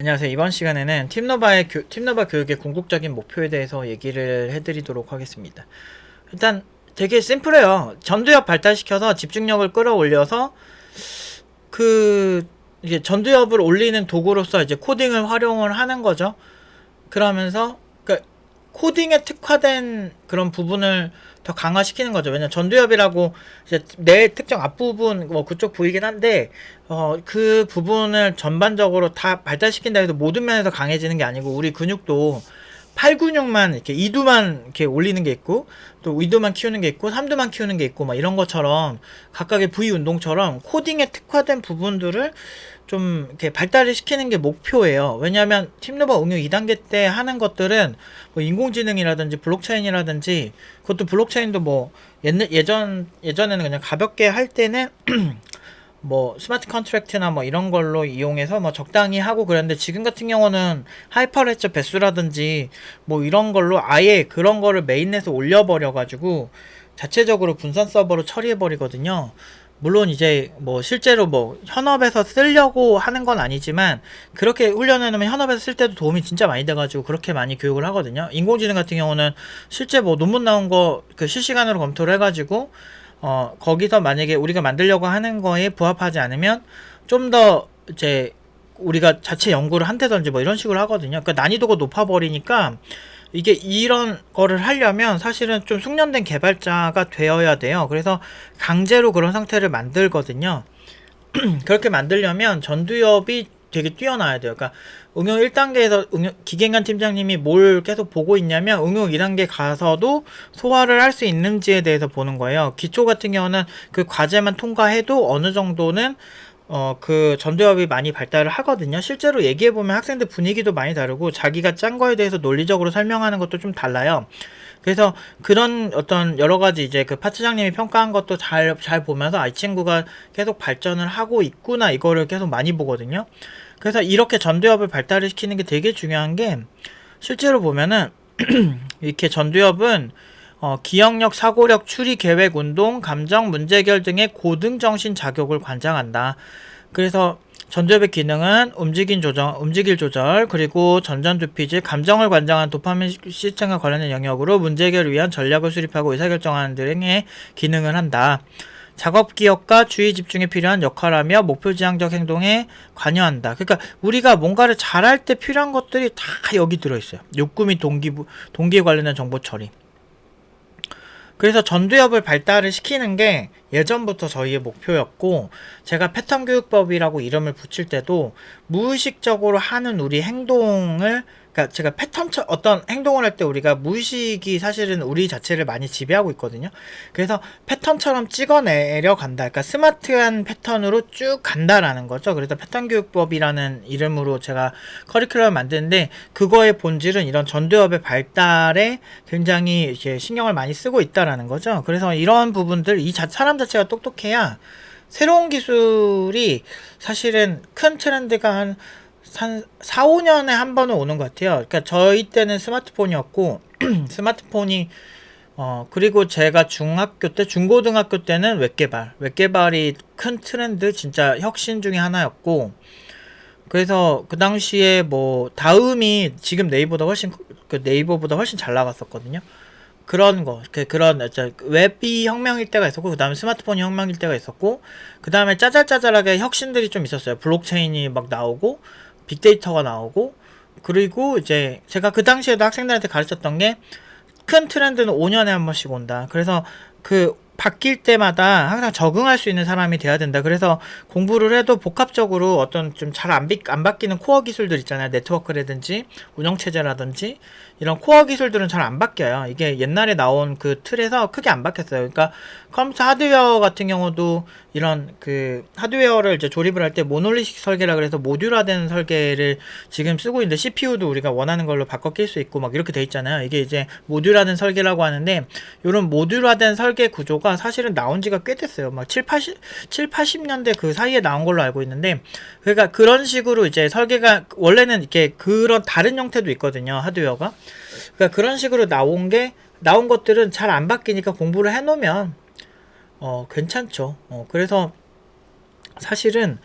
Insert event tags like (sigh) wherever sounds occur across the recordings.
안녕하세요. 이번 시간에는 팀노바의 교, 팀노바 교육의 궁극적인 목표에 대해서 얘기를 해드리도록 하겠습니다. 일단 되게 심플해요. 전두엽 발달시켜서 집중력을 끌어올려서 그 이게 전두엽을 올리는 도구로서 이제 코딩을 활용을 하는 거죠. 그러면서 그 코딩에 특화된 그런 부분을 더 강화시키는 거죠. 왜냐 면 전두엽이라고 이제 내 특정 앞부분 뭐 그쪽 부위긴 한데 어 그 부분을 전반적으로 다 발달시킨다 해도 모든 면에서 강해지는 게 아니고 우리 근육도 팔 근육만 이렇게 이두만 이렇게 올리는 게 있고 또 이두만 키우는 게 있고 삼두만 키우는 게 있고 막 이런 것처럼 각각의 부위 운동처럼 코딩에 특화된 부분들을 좀 이렇게 발달을 시키는 게 목표예요. 왜냐하면 팀노바 응용 2단계 때 하는 것들은 뭐 인공지능이라든지 블록체인이라든지 그것도 블록체인도 뭐 옛날 예전 예전에는 그냥 가볍게 할 때는 (clears throat) 뭐 스마트 컨트랙트나 뭐 이런 걸로 이용해서 뭐 적당히 하고 그랬는데 지금 같은 경우는 하이퍼레처 배수라든지 뭐 이런 걸로 아예 그런 거를 메인에서 올려버려 가지고 자체적으로 분산 서버로 처리해 버리거든요. 물론 이제 뭐 실제로 뭐 현업에서 쓰려고 하는 건 아니지만 그렇게 훈련해 놓으면 현업에서 쓸 때도 도움이 진짜 많이 돼 가지고 그렇게 많이 교육을 하거든요. 인공지능 같은 경우는 실제 뭐 논문 나온 거 그 실시간으로 검토를 해 가지고 어 거기서 만약에 우리가 만들려고 하는 거에 부합하지 않으면 좀 더 이제 우리가 자체 연구를 한다든지 뭐 이런 식으로 하거든요. 그러니까 난이도가 높아 버리니까 이게 이런 거를 하려면 사실은 좀 숙련된 개발자가 되어야 돼요. 그래서 강제로 그런 상태를 만들거든요. (clears throat) 그렇게 만들려면 전두엽이 되게 뛰어나야 돼요. 그러니까 응용 1단계에서 응용, 기계인간 팀장님이 뭘 계속 보고 있냐면 응용 2단계 가서도 소화를 할 수 있는지에 대해서 보는 거예요. 기초 같은 경우는 그 과제만 통과해도 어느 정도는 어, 그 전두엽이 많이 발달을 하거든요. 실제로 얘기해보면 학생들 분위기도 많이 다르고 자기가 짠 거에 대해서 논리적으로 설명하는 것도 좀 달라요. 그래서 그런 어떤 여러 가지 이제 그 파트장님이 평가한 것도 잘, 잘 보면서 아, 이 친구가 계속 발전을 하고 있구나 이거를 계속 많이 보거든요. 그래서 이렇게 전두엽을 발달을 시키는 게 되게 중요한 게 실제로 보면은 (clears throat) 이렇게 전두엽은 어, 기억력, 사고력, 추리, 계획, 운동, 감정, 문제결 등의 고등 정신 자격을 관장한다. 그래서 전두엽의 기능은 움직임 조정, 움직일 조절, 그리고 전전두피질, 감정을 관장한 도파민 시스템과 관련된 영역으로 문제 해결을 위한 전략을 수립하고 의사결정하는 등의 기능을 한다. 작업 기억과 주의 집중에 필요한 역할하며 목표 지향적 행동에 관여한다. 그러니까 우리가 뭔가를 잘할 때 필요한 것들이 다 여기 들어 있어요. 욕구 및 동기 동기에 관련된 정보 처리. 그래서 전두엽을 발달을 시키는 게 예전부터 저희의 목표였고 제가 패턴 교육법이라고 이름을 붙일 때도 무의식적으로 하는 우리 행동을 그러니까 제가 패턴 어떤 행동을 할 때 우리가 무의식이 사실은 우리 자체를 많이 지배하고 있거든요. 그래서 패턴처럼 찍어내려 간다. 그러니까 스마트한 패턴으로 쭉 간다라는 거죠. 그래서 패턴 교육법이라는 이름으로 제가 커리큘럼을 만드는데 그거의 본질은 이런 전두엽의 발달에 굉장히 이제 신경을 많이 쓰고 있다라는 거죠. 그래서 이런 부분들 이 자, 사람 자체가 똑똑해야 새로운 기술이 사실은 큰 트렌드가 한 한 4, 5년에 한 번은 오는 것 같아요. 그러니까 저희 때는 스마트폰이었고 (clears throat) 스마트폰이 어 그리고 제가 중학교 때 중고등학교 때는 웹개발 웹개발이 큰 트렌드 진짜 혁신 중에 하나였고 그래서 그 당시에 뭐 다음이 지금 네이버보다 훨씬 그 네이버보다 훨씬 잘 나갔었거든요. 그런 거, 그, 그런, 웹이 혁명일 때가 있었고, 그 다음에 스마트폰이 혁명일 때가 있었고, 그 다음에 짜잘짜잘하게 혁신들이 좀 있었어요. 블록체인이 막 나오고, 빅데이터가 나오고 그리고 이제 제가 그 당시에도 학생들한테 가르쳤던 게 큰 트렌드는 5년에 한 번씩 온다. 그래서 그 바뀔 때마다 항상 적응할 수 있는 사람이 돼야 된다. 그래서 공부를 해도 복합적으로 어떤 좀 잘 안 안 바뀌는 코어 기술들 있잖아요. 네트워크라든지 운영체제라든지 이런 코어 기술들은 잘 안 바뀌어요. 이게 옛날에 나온 그 틀에서 크게 안 바뀌었어요. 그러니까 컴퓨터 하드웨어 같은 경우도 이런 그 하드웨어를 이제 조립을 할 때 모놀리식 설계라 그래서 모듈화된 설계를 지금 쓰고 있는데 CPU도 우리가 원하는 걸로 바꿔 낄 수 있고 막 이렇게 돼 있잖아요. 이게 이제 모듈화된 설계라고 하는데 이런 모듈화된 설계 구조가 사실은 나온 지가 꽤 됐어요. 막 7, 80, 7, 80년대 그 사이에 나온 걸로 알고 있는데 그러니까 그런 식으로 이제 설계가 원래는 이렇게 그런 다른 형태도 있거든요. 하드웨어가. 그러니까 그런 식으로 나온 게 나온 것들은 잘 안 바뀌니까 공부를 해놓으면 어 괜찮죠. 어 그래서 사실은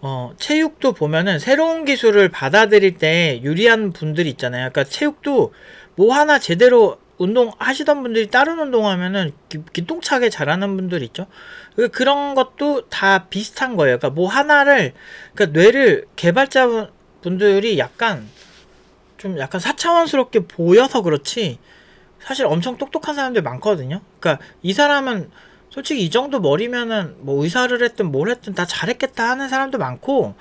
어, 체육도 보면은 새로운 기술을 받아들일 때 유리한 분들이 있잖아요. 그러니까 체육도 뭐 하나 제대로 운동 하시던 분들이 다른 운동하면은 기, 기똥차게 잘하는 분들 있죠. 그- 그런 것도 다 비슷한 거예요. 그러니까 뭐 하나를 그러니까 뇌를 개발자 분들이 약간 좀 약간 사차원스럽게 보여서 그렇지 사실 엄청 똑똑한 사람들 많거든요. 그러니까 이 사람은 솔직히 이 정도 머리면은 뭐 의사를 했든 뭘 했든 다 잘했겠다 하는 사람도 많고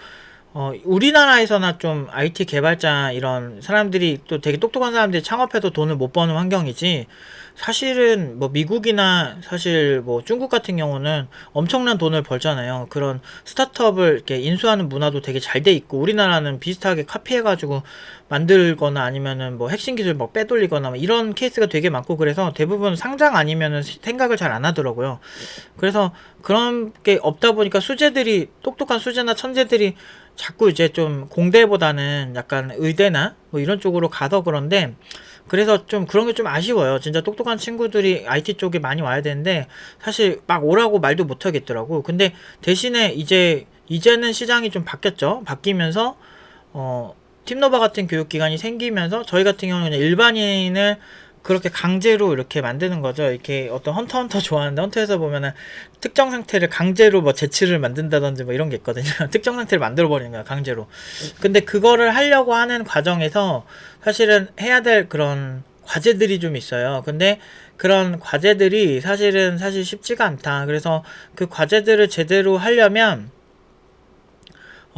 어 우리나라에서나 좀 IT 개발자 이런 사람들이 또 되게 똑똑한 사람들이 창업해도 돈을 못 버는 환경이지 사실은 뭐 미국이나 사실 뭐 중국 같은 경우는 엄청난 돈을 벌잖아요. 그런 스타트업을 이렇게 인수하는 문화도 되게 잘 돼 있고 우리나라는 비슷하게 카피해가지고 만들거나 아니면은 뭐 핵심 기술 막 빼돌리거나 뭐 이런 케이스가 되게 많고 그래서 대부분 상장 아니면은 생각을 잘 안 하더라고요. 그래서 그런 게 없다 보니까 수재들이 똑똑한 수재나 천재들이 자꾸 이제 좀 공대보다는 약간 의대나 뭐 이런 쪽으로 가서 그런데 그래서 좀 그런 게 좀 아쉬워요. 진짜 똑똑한 친구들이 IT 쪽에 많이 와야 되는데 사실 막 오라고 말도 못 하겠더라고. 근데 대신에 이제 이제는 시장이 좀 바뀌었죠. 바뀌면서 어 팀노바 같은 교육기관이 생기면서 저희 같은 경우는 일반인을 그렇게 강제로 이렇게 만드는 거죠. 이렇게 어떤 헌터 헌터 좋아하는데 헌터에서 보면은 특정 상태를 강제로 뭐 제치를 만든다든지 뭐 이런 게 있거든요. (laughs) 특정 상태를 만들어 버리는 거야, 강제로. 근데 그거를 하려고 하는 과정에서 사실은 해야 될 그런 과제들이 좀 있어요. 근데 그런 과제들이 사실은 사실 쉽지가 않다. 그래서 그 과제들을 제대로 하려면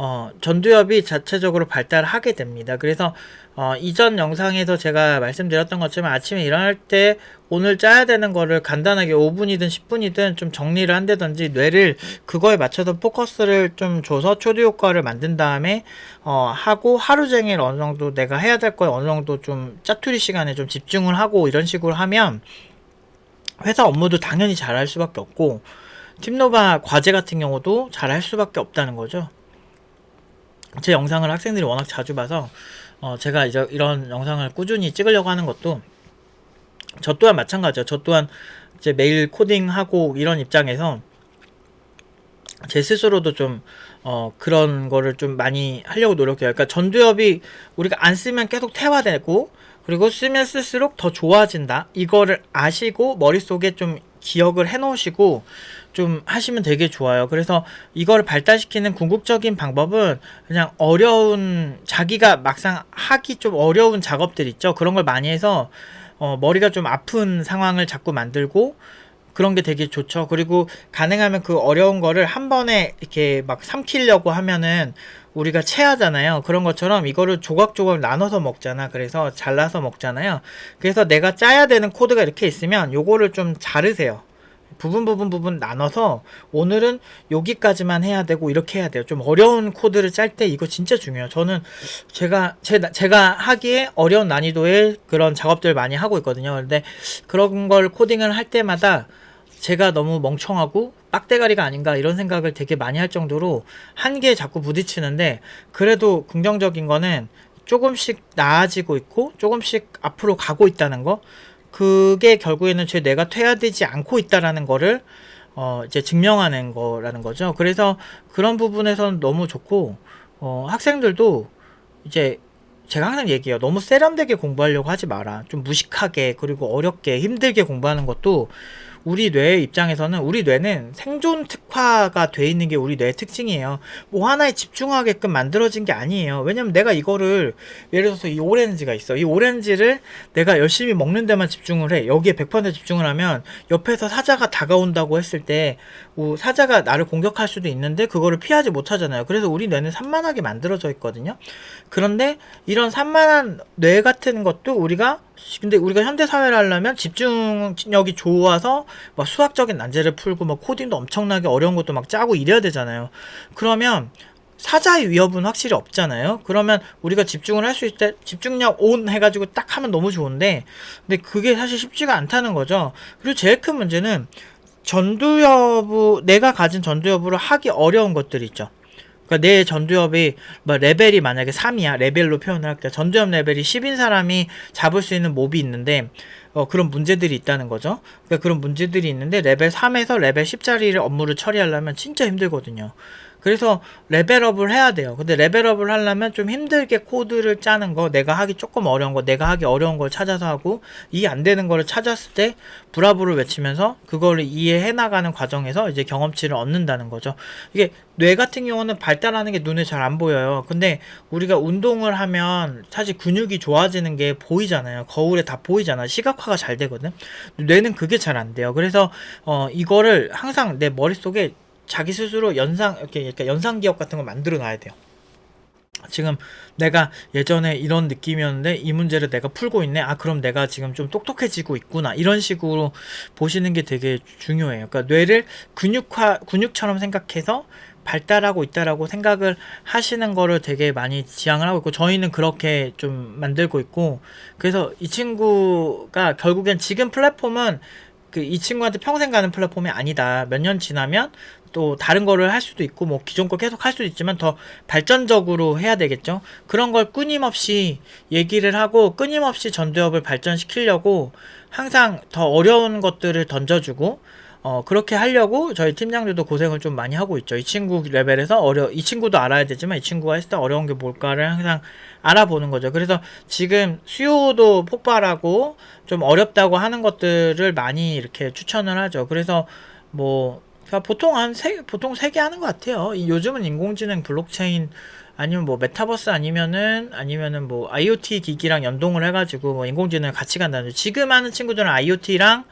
어, 전두엽이 자체적으로 발달하게 됩니다. 그래서 어, 이전 영상에서 제가 말씀드렸던 것처럼 아침에 일어날 때 오늘 짜야 되는 거를 간단하게 5분이든 10분이든 좀 정리를 한다든지 뇌를 그거에 맞춰서 포커스를 좀 줘서 초ടി 효과를 만든 다음에 어, 하고 하루 종일 어느 정도 내가 해야 될 거에 어느 정도 좀 짜투리 시간에 좀 집중을 하고 이런 식으로 하면 회사 업무도 당연히 잘할 수밖에 없고 팀노바 과제 같은 경우도 잘할 수밖에 없다는 거죠. 제 영상을 학생들이 워낙 자주 봐서 어 제가 이제 이런 영상을 꾸준히 찍으려고 하는 것도 저 또한 마찬가지죠. 저 또한 이제 매일 코딩하고 이런 입장에서 제 스스로도 좀 어 그런 거를 좀 많이 하려고 노력해요. 그러니까 전두엽이 우리가 안 쓰면 계속 태화되고 그리고 쓰면 쓸수록 더 좋아진다. 이거를 아시고 머릿속에 좀 기억을 해 놓으시고 좀 하시면 되게 좋아요. 그래서 이걸 발달시키는 궁극적인 방법은 그냥 어려운 자기가 막상 하기 좀 어려운 작업들 있죠. 그런 걸 많이 해서 어, 머리가 좀 아픈 상황을 자꾸 만들고 그런 게 되게 좋죠. 그리고 가능하면 그 어려운 거를 한 번에 이렇게 막 삼키려고 하면은 우리가 체하잖아요. 그런 것처럼 이거를 조각조각 나눠서 먹잖아. 그래서 잘라서 먹잖아요. 그래서 내가 짜야 되는 코드가 이렇게 있으면 요거를 좀 자르세요. 부분 부분 부분 나눠서 오늘은 여기까지만 해야 되고 이렇게 해야 돼요. 좀 어려운 코드를 짤 때 이거 진짜 중요해요. 저는 제가 제, 제가 하기에 어려운 난이도의 그런 작업들 많이 하고 있거든요. 근데 그런 걸 코딩을 할 때마다 제가 너무 멍청하고 빡대가리가 아닌가 이런 생각을 되게 많이 할 정도로 한계에 자꾸 부딪히는데 그래도 긍정적인 거는 조금씩 나아지고 있고 조금씩 앞으로 가고 있다는 거 그게 결국에는 제 뇌가 퇴화되지 않고 있다라는 거를 어 이제 증명하는 거라는 거죠. 그래서 그런 부분에서는 너무 좋고 어 학생들도 이제 제가 항상 얘기해요. 너무 세련되게 공부하려고 하지 마라. 좀 무식하게 그리고 어렵게 힘들게 공부하는 것도 우리 뇌의 입장에서는 우리 뇌는 생존 특화가 돼 있는 게 우리 뇌의 특징이에요. 뭐 하나에 집중하게끔 만들어진 게 아니에요. 왜냐면 내가 이거를 예를 들어서 이 오렌지가 있어. 이 오렌지를 내가 열심히 먹는 데만 집중을 해. 여기에 100% 집중을 하면 옆에서 사자가 다가온다고 했을 때 오, 사자가 나를 공격할 수도 있는데 그거를 피하지 못하잖아요. 그래서 우리 뇌는 산만하게 만들어져 있거든요. 그런데 이런 산만한 뇌 같은 것도 우리가 근데 우리가 현대 사회를 하려면 집중력이 좋아서 막 수학적인 난제를 풀고 막 코딩도 엄청나게 어려운 것도 막 짜고 이래야 되잖아요. 그러면 사자의 위협은 확실히 없잖아요. 그러면 우리가 집중을 할 수 있을 때 집중력 온 해가지고 딱 하면 너무 좋은데, 근데 그게 사실 쉽지가 않다는 거죠. 그리고 제일 큰 문제는 전두엽, 내가 가진 전두엽으로 하기 어려운 것들이 있죠. 그러니까 내 전두엽이 뭐 레벨이 만약에 3이야 레벨로 표현을 할게요. 전두엽 레벨이 10인 사람이 잡을 수 있는 몹이 있는데 어, 그런 문제들이 있다는 거죠. 그러니까 그런 문제들이 있는데 레벨 3에서 레벨 10짜리를 업무를 처리하려면 진짜 힘들거든요 그래서 레벨업을 해야 돼요. 근데 레벨업을 하려면 좀 힘들게 코드를 짜는 거, 내가 하기 조금 어려운 거, 내가 하기 어려운 걸 찾아서 하고, 이해 안 되는 거를 찾았을 때, 브라보를 외치면서, 그거를 이해해 나가는 과정에서 이제 경험치를 얻는다는 거죠. 이게 뇌 같은 경우는 발달하는 게 눈에 잘 안 보여요. 근데 우리가 운동을 하면 사실 근육이 좋아지는 게 보이잖아요. 거울에 다 보이잖아요. 시각화가 잘 되거든. 뇌는 그게 잘 안 돼요. 그래서 어 이거를 항상 내 머릿속에 자기 스스로 연상 이렇게 약간 연상 기억 같은 걸 만들어 놔야 돼요. 지금 내가 예전에 이런 느낌이었는데 이 문제를 내가 풀고 있네. 아 그럼 내가 지금 좀 똑똑해지고 있구나. 이런 식으로 보시는 게 되게 중요해요. 그러니까 뇌를 근육화 근육처럼 생각해서 발달하고 있다라고 생각을 하시는 거를 되게 많이 지향을 하고 있고 저희는 그렇게 좀 만들고 있고 그래서 이 친구가 결국엔 지금 플랫폼은 그 이 친구한테 평생 가는 플랫폼이 아니다. 몇 년 지나면 또 다른 거를 할 수도 있고 뭐 기존 거 계속 할 수도 있지만 더 발전적으로 해야 되겠죠. 그런 걸 끊임없이 얘기를 하고 끊임없이 전두엽을 발전시키려고 항상 더 어려운 것들을 던져주고 어 그렇게 하려고 저희 팀장들도 고생을 좀 많이 하고 있죠. 이 친구 레벨에서 어려 이 친구도 알아야 되지만 이 친구가 했을 때 어려운 게 뭘까를 항상 알아보는 거죠. 그래서 지금 수요도 폭발하고 좀 어렵다고 하는 것들을 많이 이렇게 추천을 하죠. 그래서 뭐 보통 한 세 보통 세 개 하는 것 같아요. 이- 요즘은 인공지능, 블록체인 아니면 뭐 메타버스 아니면은 아니면은 뭐 IoT 기기랑 연동을 해가지고 뭐 인공지능을 같이 간다는. 지금 하는 친구들은 IoT랑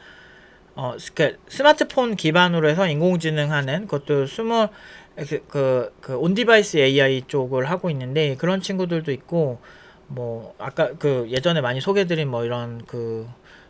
어, 그 스마트폰 기반으로 해서 인공지능 하는 그것도 스몰 그, 그, 그 온디바이스 AI 쪽을 하고 있는데 그런 친구들도 있고 뭐 아까 그 예전에 많이 소개드린 뭐 이런 그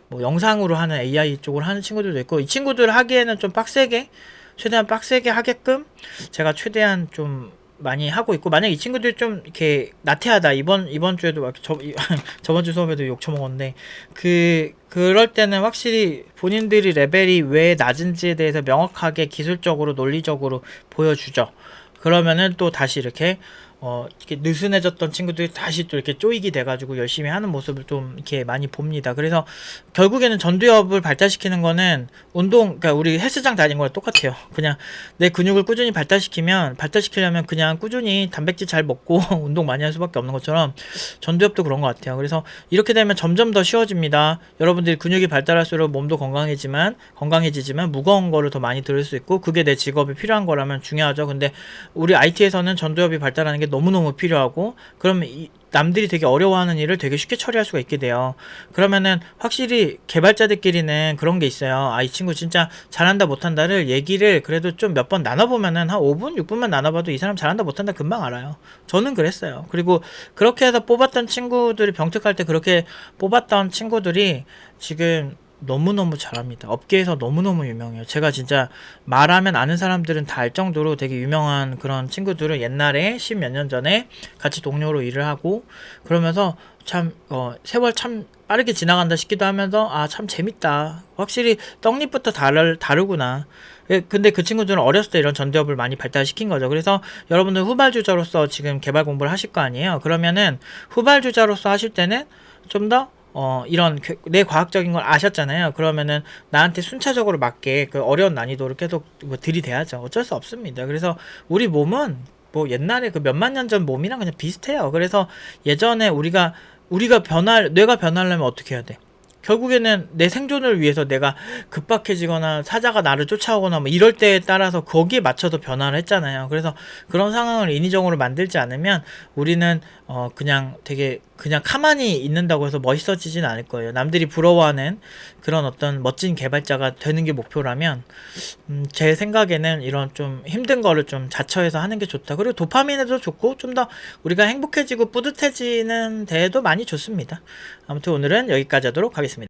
뭐 영상으로 하는 AI 쪽을 하는 친구들도 있고 이 친구들 하기에는 좀 빡세게 최대한 빡세게 하게끔 제가 최대한 좀 많이 하고 있고 만약 이 친구들 좀 이렇게 나태하다 이번 이번 주에도 막 저, 이- (laughs) 저번 주 수업에도 욕 처먹었는데 그 그럴 때는 확실히 본인들이 레벨이 왜 낮은지에 대해서 명확하게 기술적으로 논리적으로 보여주죠. 그러면은 또 다시 이렇게 어 이렇게 느슨해졌던 친구들이 다시 또 이렇게 쪼이기 돼가지고 열심히 하는 모습을 좀 이렇게 많이 봅니다. 그래서 결국에는 전두엽을 발달시키는 거는 운동, 그러니까 우리 헬스장 다니는 거랑 똑같아요. 그냥 내 근육을 꾸준히 발달시키면 발달시키려면 그냥 꾸준히 단백질 잘 먹고 (laughs) 운동 많이 할 수밖에 없는 것처럼 전두엽도 그런 것 같아요. 그래서 이렇게 되면 점점 더 쉬워집니다. 여러분들이 근육이 발달할수록 몸도 건강해지만 건강해지지만 무거운 거를 더 많이 들을 수 있고 그게 내 직업에 필요한 거라면 중요하죠. 근데 우리 IT에서는 전두엽이 발달하는 게 너무너무 필요하고 그러면 이 남들이 되게 어려워하는 일을 되게 쉽게 처리할 수가 있게 돼요. 그러면은 확실히 개발자들끼리는 그런 게 있어요. 아, 이 친구 진짜 잘한다 못한다를 얘기를 그래도 좀 몇 번 나눠보면은 한 5분, 6분만 나눠봐도 이 사람 잘한다 못한다 금방 알아요. 저는 그랬어요. 그리고 그렇게 해서 뽑았던 친구들이 병특할 때 그렇게 뽑았던 친구들이 지금 너무너무 잘합니다. 업계에서 너무너무 유명해요. 제가 진짜 말하면 아는 사람들은 다 알 정도로 되게 유명한 그런 친구들을 옛날에 십 몇 년 전에 같이 동료로 일을 하고 그러면서 참, 어, 세월 참 빠르게 지나간다 싶기도 하면서 아, 참 재밌다. 확실히 떡잎부터 다르, 다르구나. 예, 근데 그 친구들은 어렸을 때 이런 전두엽을 많이 발달시킨 거죠. 그래서 여러분들 후발주자로서 지금 개발 공부를 하실 거 아니에요. 그러면은 후발주자로서 하실 때는 좀더 어, 이런 교- 내 과학적인 걸 아셨잖아요. 그러면은 나한테 순차적으로 맞게 그 어려운 난이도를 계속 뭐 들이대야죠. 어쩔 수 없습니다. 그래서 우리 몸은 뭐 옛날에 그 몇만 년 전 몸이랑 그냥 비슷해요. 그래서 예전에 우리가 우리가 변할 뇌가 변하려면 어떻게 해야 돼? 결국에는 내 생존을 위해서 내가 급박해지거나 사자가 나를 쫓아오거나 뭐 이럴 때에 따라서 거기에 맞춰서 변화를 했잖아요. 그래서 그런 상황을 인위적으로 만들지 않으면 우리는 어 그냥 되게 그냥 가만히 있는다고 해서 멋있어지진 않을 거예요. 남들이 부러워하는 그런 어떤 멋진 개발자가 되는 게 목표라면 음, 제 생각에는 이런 좀 힘든 거를 좀 자처해서 하는 게 좋다. 그리고 도파민에도 좋고 좀 더 우리가 행복해지고 뿌듯해지는 데에도 많이 좋습니다. 아무튼 오늘은 여기까지 하도록 하겠습니다.